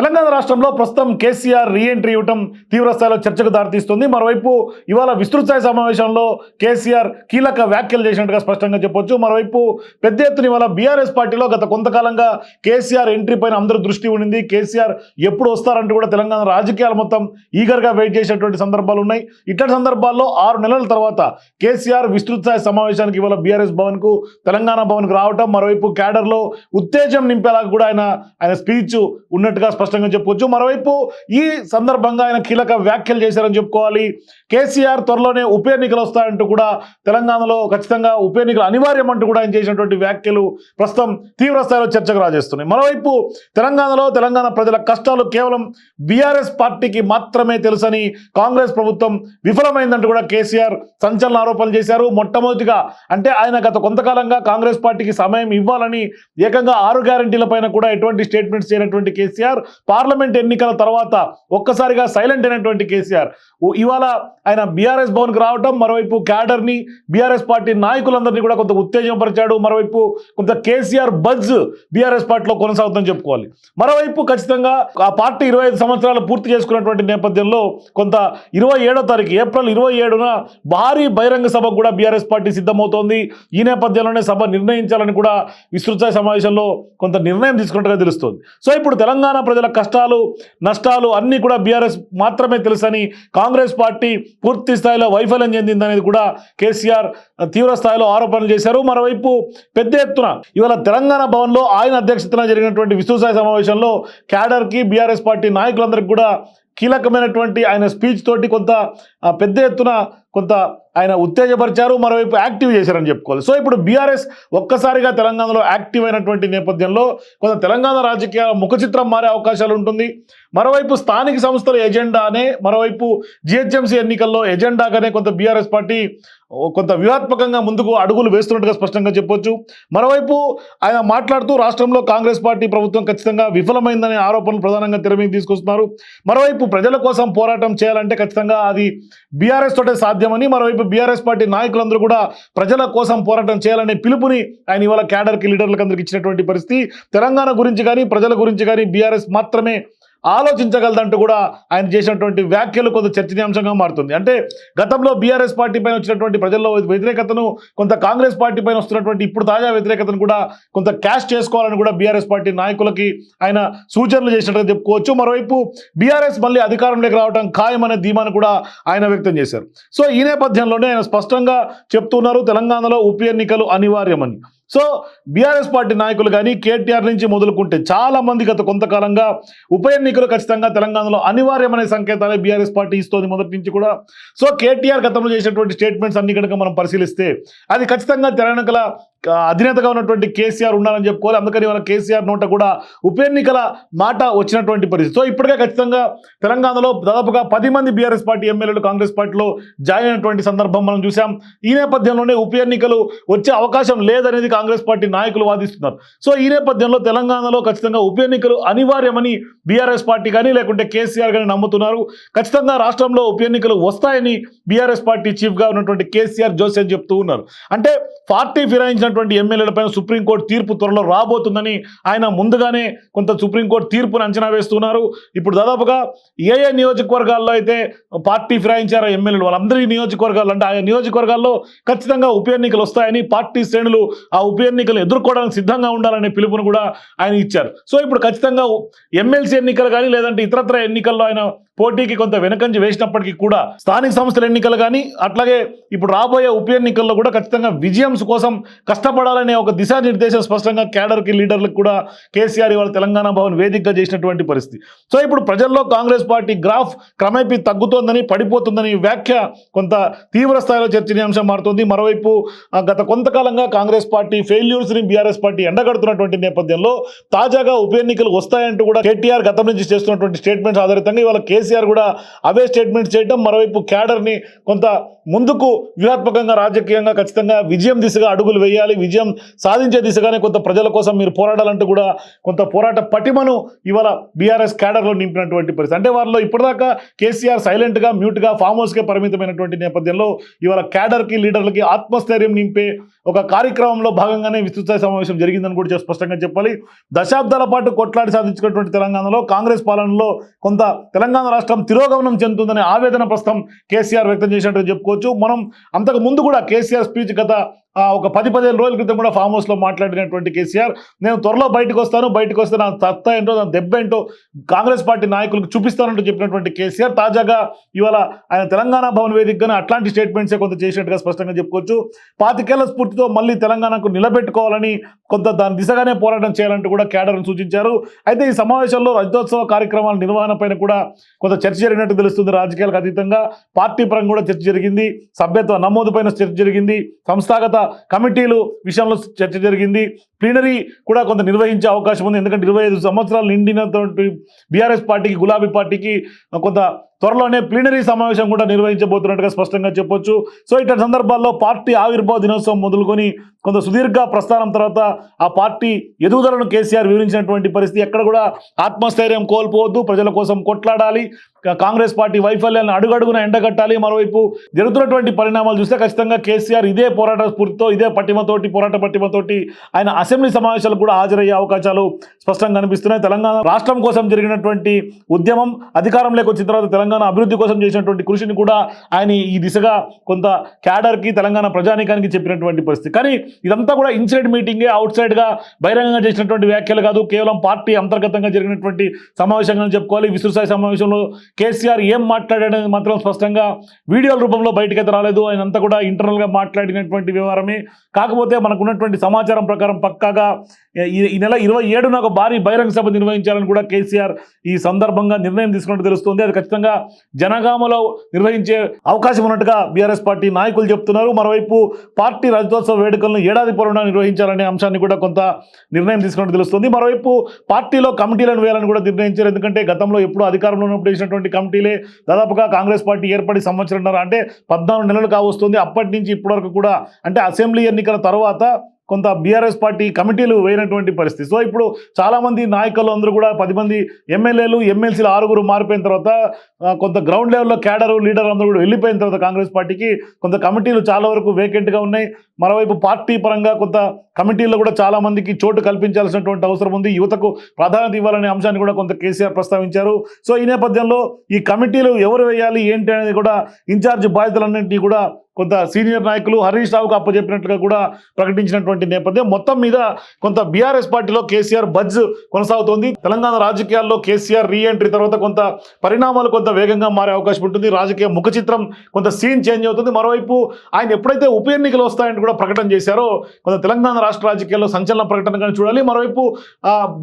తెలంగాణ రాష్ట్రంలో ప్రస్తుతం కేసీఆర్ రీఎంట్రీ ఇవ్వటం తీవ్రస్థాయిలో చర్చకు దారితీస్తుంది. మరోవైపు ఇవాళ విస్తృత స్థాయి సమావేశంలో కేసీఆర్ కీలక వ్యాఖ్యలు చేసినట్టుగా స్పష్టంగా చెప్పొచ్చు. మరోవైపు పెద్ద ఎత్తున ఇవాళ బీఆర్ఎస్ పార్టీలో గత కొంతకాలంగా కేసీఆర్ ఎంట్రీ పైన అందరూ దృష్టి ఉండింది. కేసీఆర్ ఎప్పుడు వస్తారంటూ కూడా తెలంగాణ రాజకీయాలు మొత్తం ఈగర్గా వెయిట్ చేసేటువంటి సందర్భాలు ఉన్నాయి. ఇట్లాంటి సందర్భాల్లో ఆరు నెలల తర్వాత కేసీఆర్ విస్తృత స్థాయి సమావేశానికి ఇవాళ బీఆర్ఎస్ భవన్కు తెలంగాణ భవన్కు రావటం మరోవైపు క్యాడర్లో ఉత్తేజం నింపేలా కూడా ఆయన ఆయన స్పీచ్ ఉన్నట్టుగా స్పష్టంగా చెప్పుకోవచ్చు మరోవైపు ఈ సందర్భంగా ఆయన కీలక వ్యాఖ్యలు చేశారని చెప్పుకోవాలి. కేసీఆర్ త్వరలోనే ఉప ఎన్నికలు వస్తాయంటూ కూడా తెలంగాణలో ఖచ్చితంగా ఉప ఎన్నికలు అనివార్యం అంటూ కూడా ఆయన చేసినటువంటి వ్యాఖ్యలు ప్రస్తుతం తీవ్రస్థాయిలో చర్చకు రాజేస్తున్నాయి. మరోవైపు తెలంగాణలో తెలంగాణ ప్రజల కష్టాలు కేవలం బీఆర్ఎస్ పార్టీకి మాత్రమే తెలుసని కాంగ్రెస్ ప్రభుత్వం విఫలమైందంటూ కూడా కేసీఆర్ సంచలన ఆరోపణలు చేశారు. మొట్టమొదటిగా అంటే ఆయన గత కొంతకాలంగా కాంగ్రెస్ పార్టీకి సమయం ఇవ్వాలని ఏకంగా ఆరు గ్యారంటీల పైన కూడా ఎటువంటి స్టేట్మెంట్స్ చేయనటువంటి కేసీఆర్ పార్లమెంట్ ఎన్నికల తర్వాత ఒక్కసారిగా సైలెంట్ అయినటువంటి కేసీఆర్. ఇవాళ ఆయన బీఆర్ఎస్ భవన్కి రావటం మరోవైపు క్యాడర్ని బీఆర్ఎస్ పార్టీ నాయకులందరినీ కూడా కొంత ఉత్తేజపరిచాడు మరోవైపు కొంత కేసీఆర్ బజ్ బీఆర్ఎస్ పార్టీలో కొనసాగుతుందని చెప్పుకోవాలి. మరోవైపు ఖచ్చితంగా ఆ పార్టీ ఇరవై ఐదు సంవత్సరాలు పూర్తి చేసుకున్నటువంటి నేపథ్యంలో కొంత ఇరవై ఏడో తారీఖు ఏప్రిల్ ఇరవై ఏడున భారీ బహిరంగ సభకు కూడా బీఆర్ఎస్ పార్టీ సిద్ధమవుతోంది. ఈ నేపథ్యంలోనే సభ నిర్ణయించాలని కూడా విస్తృత సమావేశంలో కొంత నిర్ణయం తీసుకున్నట్టుగా తెలుస్తుంది. సో ఇప్పుడు తెలంగాణ ప్రజల కష్టాలు నష్టాలు అన్నీ కూడా బీఆర్ఎస్ మాత్రమే తెలుసని కాంగ్రెస్ పార్టీ పూర్తి స్థాయిలో వైఫల్యం చెందిందనేది కూడా కేసీఆర్ తీవ్ర స్థాయిలో ఆరోపణలు చేశారు. మరోవైపు పెద్ద ఎత్తున ఇవాళ తెలంగాణ భవన్లో ఆయన అధ్యక్షతన జరిగినటువంటి విస్తృత సమావేశంలో క్యాడర్కి బీఆర్ఎస్ పార్టీ నాయకులందరికీ కూడా కీలకమైనటువంటి ఆయన స్పీచ్ తోటి కొంత పెద్ద ఎత్తున కొంత ఆయన ఉత్తేజపరిచారు మరోవైపు యాక్టివ్ చేశారని చెప్పుకోవాలి. సో ఇప్పుడు బీఆర్ఎస్ ఒక్కసారిగా తెలంగాణలో యాక్టివ్ అయినటువంటి నేపథ్యంలో కొంత తెలంగాణ రాజకీయ ముఖ చిత్రం మారే అవకాశాలు ఉంటుంది. మరోవైపు స్థానిక సంస్థల ఎజెండానే మరోవైపు జిహెచ్ఎంసీ ఎన్నికల్లో ఎజెండాగానే కొంత బీఆర్ఎస్ పార్టీ ఓ కొంత వ్యూహాత్మకంగా ముందుకు అడుగులు వేస్తున్నట్టుగా స్పష్టంగా చెప్పొచ్చు. మరోవైపు ఆయన మాట్లాడుతూ రాష్ట్రంలో కాంగ్రెస్ పార్టీ ప్రభుత్వం ఖచ్చితంగా విఫలమైందనే ఆరోపణలు ప్రధానంగా తెర మీద తీసుకొస్తున్నారు. మరోవైపు ప్రజల కోసం పోరాటం చేయాలంటే ఖచ్చితంగా అది బీఆర్ఎస్ తోటే సాధ్యమని మరోవైపు బీఆర్ఎస్ పార్టీ నాయకులందరూ కూడా ప్రజల కోసం పోరాటం చేయాలనే పిలుపుని ఆయన ఇవాళ క్యాడర్కి లీడర్లకు అందరికి ఇచ్చినటువంటి పరిస్థితి. తెలంగాణ గురించి కానీ ప్రజల గురించి కానీ బీఆర్ఎస్ మాత్రమే ఆలోచించగలదంటూ కూడా ఆయన చేసినటువంటి వ్యాఖ్యలు కొంత చర్చనీయాంశంగా మారుతుంది. అంటే గతంలో బీఆర్ఎస్ పార్టీ పైన వచ్చినటువంటి ప్రజల్లో వ్యతిరేకతను కొంత కాంగ్రెస్ పార్టీ పైన వస్తున్నటువంటి ఇప్పుడు తాజా వ్యతిరేకతను కూడా కొంత క్యాష్ చేసుకోవాలని కూడా బీఆర్ఎస్ పార్టీ నాయకులకి ఆయన సూచనలు చేసినట్టుగా చెప్పుకోవచ్చు. మరోవైపు బీఆర్ఎస్ మళ్ళీ అధికారంలోకి రావడం ఖాయమనే ధీమాను కూడా ఆయన వ్యక్తం చేశారు. సో ఈ నేపథ్యంలోనే ఆయన స్పష్టంగా చెప్తున్నారు తెలంగాణలో ఉప ఎన్నికలు అనివార్యమని. సో బీఆర్ఎస్ పార్టీ నాయకులు కానీ కేటీఆర్ నుంచి మొదలుకుంటే చాలా మంది గత కొంతకాలంగా ఉప ఎన్నికలు ఖచ్చితంగా తెలంగాణలో అనివార్యమైన సంకేతాలే బీఆర్ఎస్ పార్టీ ఇస్తోంది మొదటి నుంచి కూడా. సో కేటీఆర్ గతంలో చేసినటువంటి స్టేట్మెంట్స్ అన్ని కనుక మనం పరిశీలిస్తే అది ఖచ్చితంగా తెలంగాణ అధినేతగా ఉన్నటువంటి కేసీఆర్ ఉండాలని చెప్పుకోవాలి. అందుకని వాళ్ళ కేసీఆర్ నోట కూడా ఉప ఎన్నికల మాట వచ్చినటువంటి పరిస్థితి. సో ఇప్పటికే ఖచ్చితంగా తెలంగాణలో దాదాపుగా పది మంది బీఆర్ఎస్ పార్టీ ఎమ్మెల్యేలు కాంగ్రెస్ పార్టీలో జాయిన్ అయినటువంటి సందర్భం మనం చూసాం ఈ నేపథ్యంలోనే ఉప ఎన్నికలు వచ్చే అవకాశం లేదనేది కాంగ్రెస్ పార్టీ నాయకులు వాదిస్తున్నారు. సో ఈ నేపథ్యంలో తెలంగాణలో ఖచ్చితంగా ఉప ఎన్నికలు అనివార్యమని బీఆర్ఎస్ పార్టీ కానీ లేకుంటే కేసీఆర్ కానీ నమ్ముతున్నారు. ఖచ్చితంగా రాష్ట్రంలో ఉప ఎన్నికలు వస్తాయని బీఆర్ఎస్ పార్టీ చీఫ్గా ఉన్నటువంటి కేసీఆర్ జోసెన్ చెప్తూ ఉన్నారు. అంటే పార్టీ ఫిరాయించినటువంటి ఎమ్మెల్యేలపైన సుప్రీంకోర్టు తీర్పు త్వరలో రాబోతుందని ఆయన ముందుగానే కొంత సుప్రీంకోర్టు తీర్పును అంచనా వేస్తున్నారు. ఇప్పుడు దాదాపుగా ఏ ఏ నియోజకవర్గాల్లో అయితే పార్టీ ఫిరాయించారో ఎమ్మెల్యేలు వాళ్ళందరి నియోజకవర్గాలు అంటే ఆయా నియోజకవర్గాల్లో ఖచ్చితంగా ఉప ఎన్నికలు వస్తాయని పార్టీ శ్రేణులు ఆ ఉప ఎన్నికలు ఎదుర్కోవడానికి సిద్ధంగా ఉండాలనే పిలుపును కూడా ఆయన ఇచ్చారు. సో ఇప్పుడు ఖచ్చితంగా ఎమ్మెల్సీ ఎన్నికలు కానీ లేదంటే ఇతరత్ర ఎన్నికల్లో ఆయన పోటీకి కొంత వెనకంజ వేసినప్పటికీ కూడా స్థానిక సంస్థల ఎన్నికలు కానీ అట్లాగే ఇప్పుడు రాబోయే ఉప ఎన్నికల్లో కూడా ఖచ్చితంగా విజయం కోసం కష్టపడాలనే ఒక దిశానిర్దేశం స్పష్టంగా క్యాడర్కి లీడర్లకు కూడా కేసీఆర్ ఇవాళ తెలంగాణ భవన్ వేదికగా చేసినటువంటి పరిస్థితి. సో ఇప్పుడు ప్రజల్లో కాంగ్రెస్ పార్టీ గ్రాఫ్ క్రమేపీ తగ్గుతోందని పడిపోతుందని వ్యాఖ్య కొంత తీవ్ర స్థాయిలో చర్చనీయాంశం మారుతుంది. మరోవైపు ఆ, గత కొంతకాలంగా కాంగ్రెస్ పార్టీ ఫెయిల్యూర్స్ని బీఆర్ఎస్ పార్టీ ఎండగడుతున్నటువంటి నేపథ్యంలో తాజాగా ఉప ఎన్నికలు వస్తాయంటూ కూడా కేటీఆర్ గతం నుంచి చేస్తున్నటువంటి స్టేట్మెంట్స్ ఆధారితంగా ఇవాళ కేసీ కేసీఆర్ కూడా అవే స్టేట్మెంట్ చేయడం మరోవైపు క్యాడర్ని కొంత ముందుకు వ్యూహాత్మకంగా రాజకీయంగా ఖచ్చితంగా విజయం దిశగా అడుగులు వేయాలి విజయం సాధించే దిశగానే కొంత ప్రజల కోసం మీరు పోరాడాలంటూ కూడా కొంత పోరాట పటిమను ఇవాళ బీఆర్ఎస్ క్యాడర్లో నింపినటువంటి పరిస్థితి. అంటే వారిలో ఇప్పటిదాకా కేసీఆర్ సైలెంట్గా మ్యూట్గా ఫామ్ హౌస్కే పరిమితమైనటువంటి నేపథ్యంలో ఇవాళ క్యాడర్కి లీడర్లకి ఆత్మస్థైర్యం నింపే ఒక కార్యక్రమంలో భాగంగానే విస్తృత సమావేశం జరిగిందని కూడా స్పష్టంగా చెప్పాలి. దశాబ్దాల పాటు కొట్లాడి సాధించుకున్నటువంటి తెలంగాణలో కాంగ్రెస్ పాలనలో కొంత తెలంగాణ రాష్ట్రం తిరోగమనం చెందుతుందనే ఆవేదన ప్రస్తుతం కేసీఆర్ వ్యక్తం చేసినట్టు చెప్పుకోవచ్చు. మనం అంతకు ముందు కూడా కేసీఆర్ స్పీచ్ గత ఒక పది పదిహేను రోజుల క్రితం కూడా ఫామ్ హౌస్లో మాట్లాడినటువంటి కేసీఆర్ నేను త్వరలో బయటకు వస్తాను బయటకు వస్తే నా తత్త ఏంటో నా దెబ్బ ఏంటో కాంగ్రెస్ పార్టీ నాయకులకు చూపిస్తానంటూ చెప్పినటువంటి కేసీఆర్ తాజాగా ఇవాళ ఆయన తెలంగాణ భవన్ వేదికగానే అట్లాంటి స్టేట్మెంట్సే కొంత చేసినట్టుగా స్పష్టంగా చెప్పుకోవచ్చు. పాతికేళ్ళ స్ఫూర్తితో మళ్ళీ తెలంగాణకు నిలబెట్టుకోవాలని కొంత దాని దిశగానే పోరాటం చేయాలంటూ కూడా క్యాడర్ను సూచించారు. అయితే ఈ సమావేశంలో రజతోత్సవ కార్యక్రమాల నిర్వహణ పైన కూడా కొంత చర్చ జరిగినట్టు తెలుస్తుంది రాజకీయాలకు అతీతంగా. పార్టీ పరంగా కూడా చర్చ జరిగింది. సభ్యత్వ నమోదు పైన చర్చ జరిగింది. సంస్థాగత కమిటీలు విషయంలో చర్చ జరిగింది. ప్లీనరీ కూడా కొంత నిర్వహించే అవకాశం ఉంది. ఎందుకంటే ఇరవై ఐదు సంవత్సరాలు నిండినటువంటి బీఆర్ఎస్ పార్టీకి గులాబీ పార్టీకి కొంత త్వరలోనే ప్లీనరీ సమావేశం కూడా నిర్వహించబోతున్నట్టుగా స్పష్టంగా చెప్పొచ్చు. సో ఇట్లాంటి సందర్భాల్లో పార్టీ ఆవిర్భావ దినోత్సవం మొదలుకొని కొంత సుదీర్ఘ ప్రస్థానం తర్వాత ఆ పార్టీ ఎదుగుదలను కేసీఆర్ వివరించినటువంటి పరిస్థితి ఎక్కడ కూడా ఆత్మస్థైర్యం కోల్పోవద్దు. ప్రజల కోసం కొట్లాడాలి. కాంగ్రెస్ పార్టీ వైఫల్యాలను అడుగడుగున ఎండగట్టాలి. మరోవైపు జరుగుతున్నటువంటి పరిణామాలు చూస్తే ఖచ్చితంగా కేసీఆర్ ఇదే పోరాట స్ఫూర్తితో ఇదే పట్టిమతోటి పోరాట పట్టిమతోటి ఆయన అసెంబ్లీ సమావేశాలకు కూడా హాజరయ్యే అవకాశాలు స్పష్టంగా కనిపిస్తున్నాయి. తెలంగాణ రాష్ట్రం కోసం జరిగినటువంటి ఉద్యమం అధికారంలోకి వచ్చిన తర్వాత తెలంగాణ అభివృద్ధి కోసం చేసినటువంటి కృషిని కూడా ఆయన ఈ దిశగా కొంత క్యాడర్కి తెలంగాణ ప్రజానీకానికి చెప్పినటువంటి పరిస్థితి. కానీ ఇదంతా కూడా ఇన్సైడ్ మీటింగే అవుట్ సైడ్గా బహిరంగంగా చేసినటువంటి వ్యాఖ్యలు కాదు కేవలం పార్టీ అంతర్గతంగా జరిగినటువంటి సమావేశంగా చెప్పుకోవాలి. విస్తృత సమావేశంలో కేసీఆర్ ఏం మాట్లాడాడని మాత్రం స్పష్టంగా వీడియోల రూపంలో బయటకైతే రాలేదు. ఆయన అంతా కూడా ఇంటర్నల్గా మాట్లాడినటువంటి వ్యవహారమే. కాకపోతే మనకున్నటువంటి సమాచారం ప్రకారం పక్క పక్కాగా ఈ ఈ నెల ఇరవై ఏడున ఒక భారీ బహిరంగ సభ నిర్వహించాలని కూడా కేసీఆర్ ఈ సందర్భంగా నిర్ణయం తీసుకున్నట్టు తెలుస్తుంది. అది ఖచ్చితంగా జనగామలో నిర్వహించే అవకాశం ఉన్నట్టుగా బీఆర్ఎస్ పార్టీ నాయకులు చెప్తున్నారు. మరోవైపు పార్టీ రజతోత్సవ వేడుకలను ఏడాది పొడవునా నిర్వహించాలనే అంశాన్ని కూడా కొంత నిర్ణయం తీసుకున్నట్టు తెలుస్తుంది. మరోవైపు పార్టీలో కమిటీలను వేయాలని కూడా నిర్ణయించారు. ఎందుకంటే గతంలో ఎప్పుడు అధికారంలో ఉన్నప్పుడు వేసినటువంటి కమిటీలే దాదాపుగా కాంగ్రెస్ పార్టీ ఏర్పడి సంవత్సరంన్నర అంటే పద్నాలుగు నెలలు కావస్తుంది. అప్పటి నుంచి ఇప్పటివరకు కూడా అంటే అసెంబ్లీ ఎన్నికల తర్వాత కొంత బీఆర్ఎస్ పార్టీ కమిటీలు వేయనటువంటి పరిస్థితి. సో ఇప్పుడు చాలామంది నాయకులు అందరూ కూడా పది మంది ఎమ్మెల్యేలు ఎమ్మెల్సీలు ఆరుగురు మారిపోయిన తర్వాత కొంత గ్రౌండ్ లెవెల్లో క్యాడరు లీడర్ అందరూ కూడా వెళ్ళిపోయిన తర్వాత కాంగ్రెస్ పార్టీకి కొంత కమిటీలు చాలా వరకు వేకెంట్గా ఉన్నాయి. మరోవైపు పార్టీ పరంగా కొంత కమిటీల్లో కూడా చాలా మందికి చోటు కల్పించాల్సినటువంటి అవసరం ఉంది. యువతకు ప్రాధాన్యత ఇవ్వాలనే అంశాన్ని కూడా కొంత కేసీఆర్ ప్రస్తావించారు. సో ఈ నేపథ్యంలో ఈ కమిటీలు ఎవరు వేయాలి ఏంటి అనేది కూడా ఇన్ఛార్జ్ బాధ్యతలన్నింటినీ కూడా కొంత సీనియర్ నాయకులు హరీష్ రావుకు అప్పచెప్పినట్లుగా కూడా ప్రకటించినటువంటి నేపథ్యం. మొత్తం మీద కొంత బీఆర్ఎస్ పార్టీలో కేసీఆర్ బజ్ కొనసాగుతోంది. తెలంగాణ రాజకీయాల్లో కేసీఆర్ రీ ఎంట్రీ తర్వాత కొంత పరిణామాలు కొంత వేగంగా మారే అవకాశం ఉంటుంది. రాజకీయ ముఖ చిత్రం కొంత సీన్ చేంజ్ అవుతుంది. మరోవైపు ఆయన ఎప్పుడైతే ఉప ఎన్నికలు వస్తాయని కూడా ప్రకటన చేశారో కొంత తెలంగాణ రాష్ట్ర రాజకీయాల్లో సంచలన ప్రకటన కానీ చూడాలి. మరోవైపు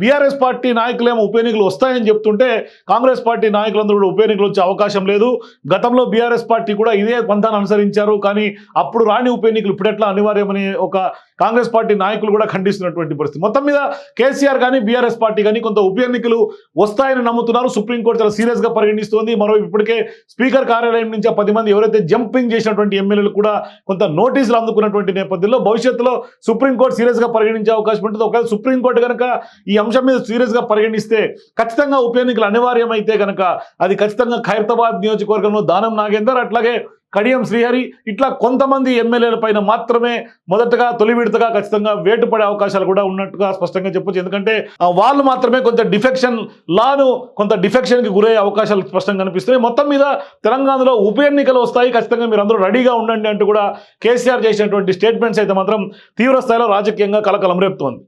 బీఆర్ఎస్ పార్టీ నాయకులేమో ఉప ఎన్నికలు వస్తాయని చెప్తుంటే కాంగ్రెస్ పార్టీ నాయకులందరూ కూడా ఉప ఎన్నికలు వచ్చే అవకాశం లేదు. గతంలో బీఆర్ఎస్ పార్టీ కూడా ఇదే పంథాన్ని అనుసరించారు. కానీ అప్పుడు రాని ఉప ఎన్నికలు ఇప్పుడెట్లా అనివార్యమని ఒక కాంగ్రెస్ పార్టీ నాయకులు కూడా ఖండిస్తున్నటువంటి పరిస్థితి. మొత్తం మీద కేసీఆర్ కానీ బీఆర్ఎస్ పార్టీ కానీ కొంత ఉప ఎన్నికలు వస్తాయని నమ్ముతున్నారు. సుప్రీంకోర్టు చాలా సీరియస్గా పరిగణిస్తోంది. మరో ఇప్పటికే స్పీకర్ కార్యాలయం నుంచి పది మంది ఎవరైతే జంపింగ్ చేసినటువంటి ఎమ్మెల్యేలు కూడా కొంత నోటీసులు అందుకున్నటువంటి నేపథ్యంలో భవిష్యత్తులో సుప్రీంకోర్టు సీరియస్గా పరిగణించే అవకాశం ఉంటుంది. ఒకవేళ సుప్రీంకోర్టు కనుక ఈ అంశం మీద సీరియస్గా పరిగణిస్తే ఖచ్చితంగా ఉప ఎన్నికలు అనివార్యమైతే కనుక అది ఖచ్చితంగా ఖైరతాబాద్ నియోజకవర్గంలో దానం నాగేందర్ అట్లాగే కడియం శ్రీహరి ఇట్లా కొంతమంది ఎమ్మెల్యేల పైన మాత్రమే మొదటగా తొలి విడతగా ఖచ్చితంగా వేటు పడే అవకాశాలు కూడా ఉన్నట్టుగా స్పష్టంగా చెప్పొచ్చు. ఎందుకంటే వాళ్ళు మాత్రమే కొంత డిఫెక్షన్ లాను కొంత డిఫెక్షన్కి గురయ్యే అవకాశాలు స్పష్టంగా కనిపిస్తున్నాయి. మొత్తం మీద తెలంగాణలో ఉప ఎన్నికలు వస్తాయి. ఖచ్చితంగా మీరు అందరూ రెడీగా ఉండండి అంటూ కూడా కేసీఆర్ చేసినటువంటి స్టేట్మెంట్స్ అయితే మాత్రం తీవ్ర స్థాయిలో రాజకీయంగా కలకలం రేపుతోంది.